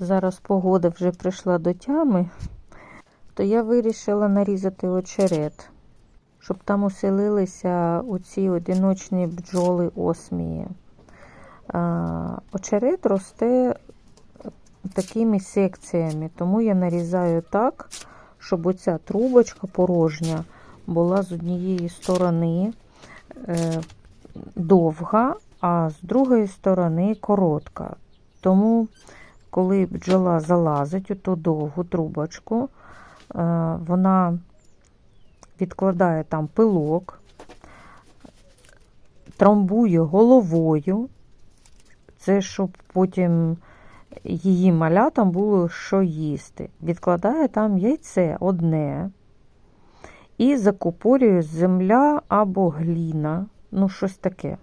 зараз погода вже прийшла до тями, то я вирішила нарізати очерет, щоб там оселилися оці одиночні бджоли осмії. Очерет росте такими секціями, тому я нарізаю так, щоб оця трубочка порожня була з однієї сторони е, довга, а з другої сторони коротка. Тому, коли бджола залазить у ту довгу трубочку, е, вона відкладає там пилок, трамбує головою. Це щоб потім її малятам було що їсти. Відкладає там яйце одне і закупорює земля або гліна, ну щось таке.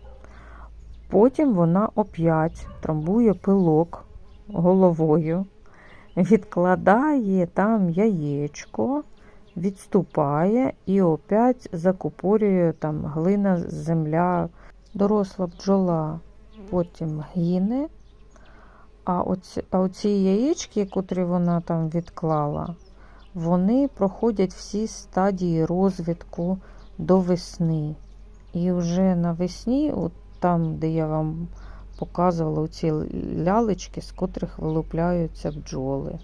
Потім вона оп'ять трамбує пилок головою, відкладає там яєчко, відступає і опять закупорює там глина, земля, доросла бджола, потім гине. А оці, а оці яєчки, котрі вона там відклала, вони проходять всі стадії розвитку до весни. І вже навесні, от там, де я вам показувала ці лялечки, з котрих вилупляються бджоли.